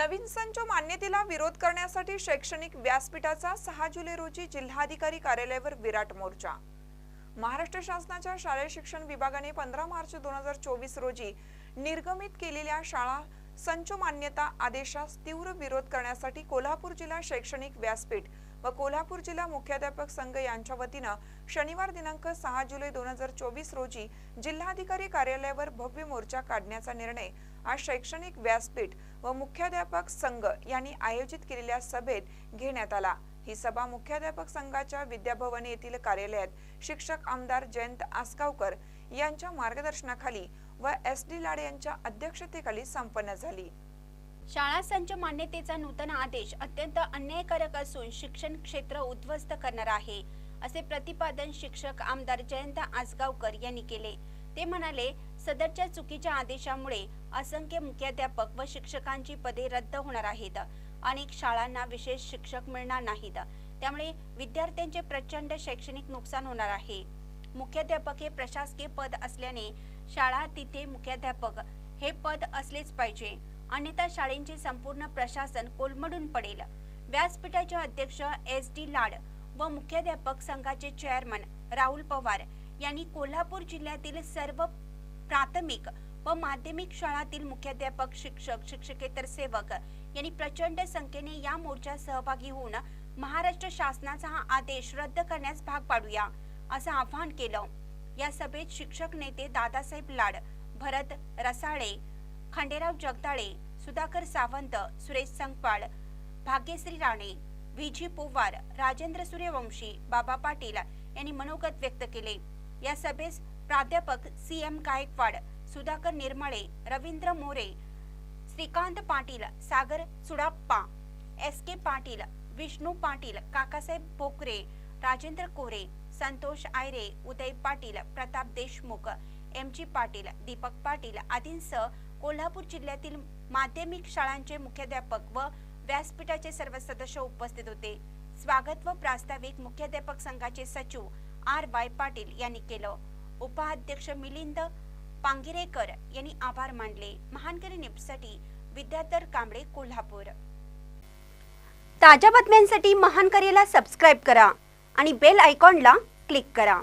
नवीन संच मान्यतेला विरोध करण्यासाठी शैक्षणिक व्यासपीठाचा सहा जुलै रोजी जिल्हाधिकारी कार्यालयावर विराट मोर्चा. महाराष्ट्र शासनाच्या शालेय शिक्षण विभागाने पंधरा मार्च दोन हजार चोवीस रोजी निर्गमित केलेल्या शाळा संच मान्यता आदेशास तीव्र विरोध करण्यासाठी कोल्हापूर जिल्हा शैक्षणिक व्यासपीठ व कोल्हापूर जिल्हा मुख्याध्यापक संघ यांच्या वतीनं शनिवार दिनांक सहा जुलै दोन हजार चोवीस रोजी जिल्हाधिकारी कार्यालयावर भव्य मोर्चा काढण्याचा निर्णय आज शैक्षणिक व्यासपीठ व मुख्याध्यापक संघ यांनी आयोजित केलेल्या सभेत घेण्यात आला. ही सभा मुख्याध्यापक संघाच्या विद्याभवन येथील कार्यालयात शिक्षक आमदार जयंत आसगावकर यांच्या मार्गदर्शनाखाली व एस डी लाडे यांच्या अध्यक्षतेखाली संपन्न झाली. शाळा संच मान्यतेचा नूतन आदेश अत्यंत अन्यायकारक असून शिक्षण क्षेत्र उद्ध्वस्त करणार आहे असे प्रतिपादन शिक्षक आमदार जयंत आसगावकर यांनी केले. ते म्हणाले सदरच्या चुकीच्या आदेशामुळे असंख्य मुख्याध्यापक व शिक्षकांची पदे रद्द होणार आहेत अनेक शाळांना विशेष शिक्षक मिळणार नाहीत. त्यामुळे विद्यार्थ्यांचे प्रचंड शैक्षणिक नुकसान होणार आहे. मुख्याध्यापक हे प्रशासकीय पद असल्याने शाळा तिथे मुख्याध्यापक हे पद असलेच पाहिजे. अन्यथा शाळेंचे संपूर्ण प्रशासन कोलमडून पडेल. व्यासपीठाचे अध्यक्ष एस डी लाड व मुख्याध्यापक संघाचे चेअरमन राहुल पवार यांनी कोल्हापूर जिल्ह्यातील सर्व प्राथमिक व माध्यमिक शाळातील मुख्याध्यापक शिक्षक शिक्षकेतर सेवक यांनी प्रचंड संख्येने या मोर्चात सहभागी होऊन महाराष्ट्र शासनाचा हा आदेश रद्द करण्यास भाग पाडूया असं आवाहन केलं. या सभेत शिक्षक नेते दादासाहेब लाड भरत रसाळे खंडेराव जगदाळे सुधाकर सावंत सुरेश संगपाळ भाग्यश्री राणे व्हीजी पोवार राजेंद्र सूर्यवंशी बाबा पाटील यांनी मनोगत व्यक्त केले. या सभेस प्राध्यापक C M Gaikwad Sudhakar Nirmale Ravindra More Shrikant Patil Sagar Sudappa S K Patil Vishnu Patil Kakasaheb Bokare Rajendra Kore Santosh Ayare Uday Patil Pratap Deshmukh M G Patil Deepak Patil आदींसह कोल्हापूर जिल्ह्यातील माध्यमिक शाळांचे मुख्याध्यापक व व्यासपीठाचे सर्व सदस्य उपस्थित होते. स्वागत व प्रास्ताविक मुख्याध्यापक संघाचे सचिव आर बाय पाटील यांनी केलं. उपाध्यक्ष मिलिंद पांगिरेकर यांनी आभार मानले. महानकरी न्यूजसाठी विद्याधर कांबळे कोल्हापूर. ताज्या बातम्यांसाठी महानकरीला सबस्क्राईब करा आणि बेल आयकॉनला क्लिक करा.